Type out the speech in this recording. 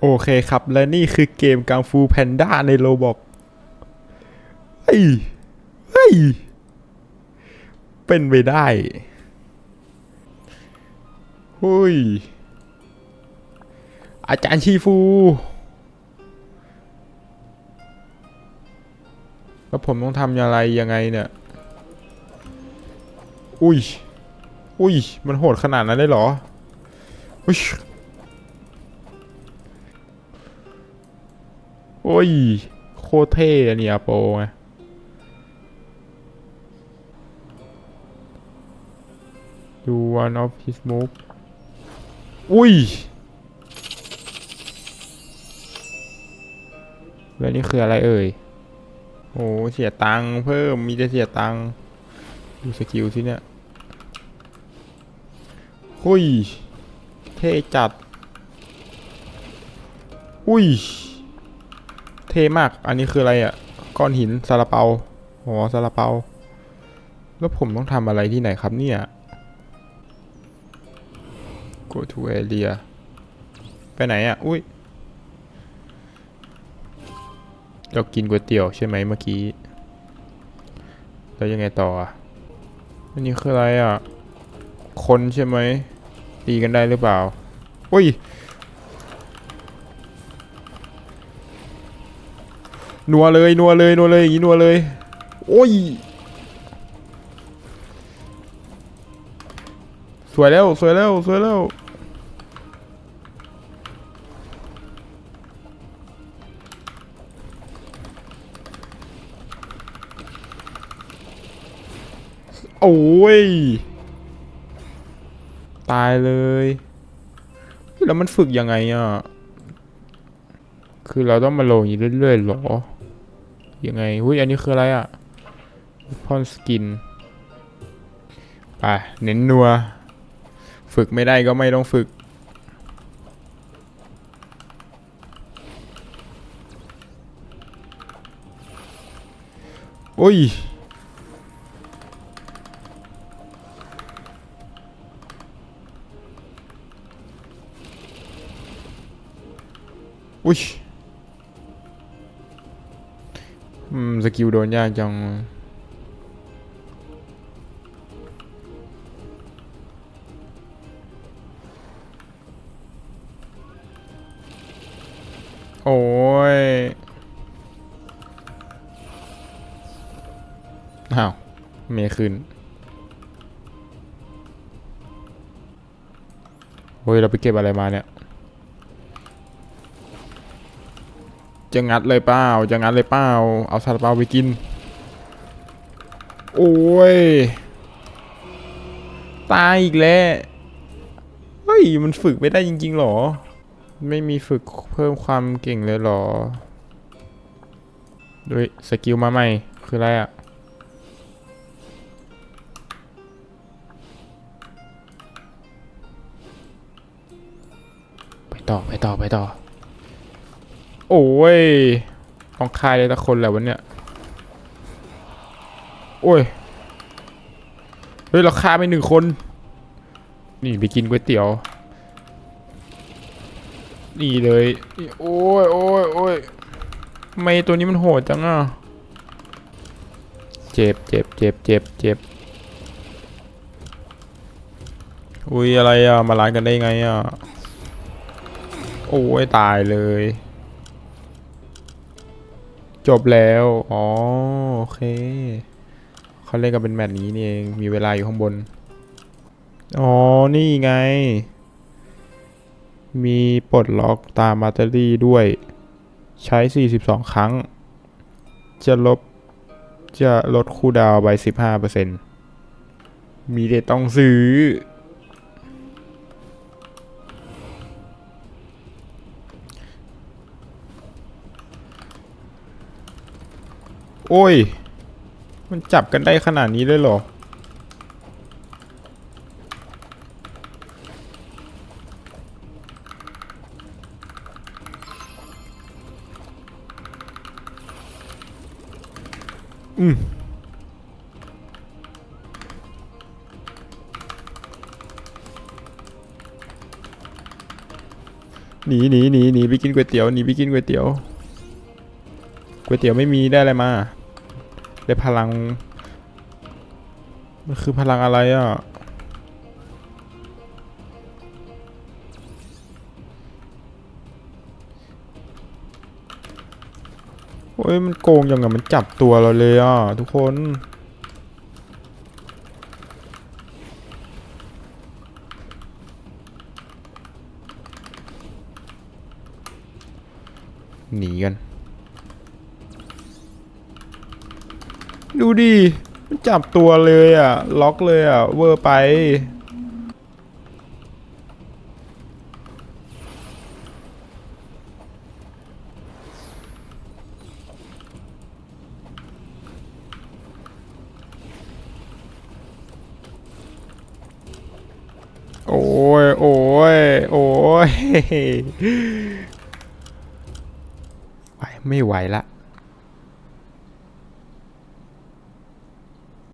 โอเคครับ และนี่คือเกมกังฟูแพนด้าในโลบอกเฮ้ย เฮ้ย เป็นไปได้เฮ้ยอาจารย์ชีฟู แล้วผมต้องทำอะไรยังไงเนี่ย อุ้ย อุ้ย มันโหดขนาดนั้นเลยเหรออุ้ย อ้ย โคตรเท่เนี่ยโปรไงดู one of his move อุ้ยแล้วนี่คืออะไรเอ่ย โอ้เสียตังค์เพิ่ม มีแต่เสียตังค์ดูสกิลสิเนี่ยหุยเท่จัด อุ้ย เท่มาก อันนี้คืออะไรอะ่ะ ก้อนหินซาลาเปาอ๋อซาลาเปา แล้วผมต้องทำอะไรที่ไหนครับเนี่ย go to area ไปไหนอะ่ะ อุ้ย เรากินก๋วยเตี๋ยวใช่ไหมเมื่อกี้ แล้วยังไงต่ออะอันนี้คืออะไรอะ คนใช่ไหม ตีกันได้หรือเปล่า อุ้ย นัวเลยนัวเลยนัวเลยอย่างนี้นัวเลย โอ้ย สวยแล้วสวยแล้วสวยแล้วโอ้ย ตายเลยแล้วมันฝึกยังไงอะ คือเราต้องมาลงอย่างนี้เรื่อยๆหรอ ยังไงหุ้ยอันนี้คืออะไรอะพอนสกินไปเน้นนัว ฝึกไม่ได้ก็ไม่ต้องฝึก โอ้ยอุ้ย อืม สกิลโดนยากจังโอ้ยอ้าว เมย์ขึ้น โอ้ย เราไปเก็บอะไรมาเนี่ย จะงัดเลยเปล่าจะงัดเลยเปล่าเอาซาลาเปาไปกิน โอ้ย ตายอีกแล้วเฮ้ยมันฝึกไม่ได้จริงๆหรอ ไม่มีฝึกเพิ่มความเก่งเลยหรอด้วยสกิลมาใหม่ คืออะไรอะไปต่อไปต่อไปต่อ โอ้ยต้องคายเลยตะคนและวันเนี้ย โอ้ย เฮ้ย เราฆ่าไปหนึ่งคน นี่ไปกินก๋วยเตี๋ยว นี่เลยนี่โอ้ยโอ้ยโอ้ยทำไม่ตัวนี้มันโหดจังอะ เจ็บเจ็บเจ็บเจ็บเจ็บอุ้ยอะไรอะ มาล้างกันได้ไงอะ โอ้ยตายเลย จบแล้ว อ๋อ โอเค เขาเล่นกันเป็นแมตช์นี้นี่เอง มีเวลาอยู่ข้างบน อ๋อ นี่ไง มีปลดล็อกตามแบตเตอรี่ด้วย ใช้ 42 ครั้ง จะลบ จะลดคูลดาวน์ไป 15%มีเด็ดต้องซื้อ โอ้ย มันจับกันได้ขนาดนี้เลยเหรอ อืมหนีหนีหนีหนีไปกินก๋วยเตี๋ยวหนีไปกินก๋วยเตี๋ยวก๋วยเตี๋ยวไม่มีได้อะไรมา ได้พลัง มันคือพลังอะไรอะ โอ้ยมันโกงยังไงมันจับตัวเราเลยอะ ทุกคนหนีกัน ดูดิมันจับตัวเลยอะ ล็อกเลยอะ เวอร์ไปโอ้ย โอ้ย โอ้ย ไปไม่ไหวละ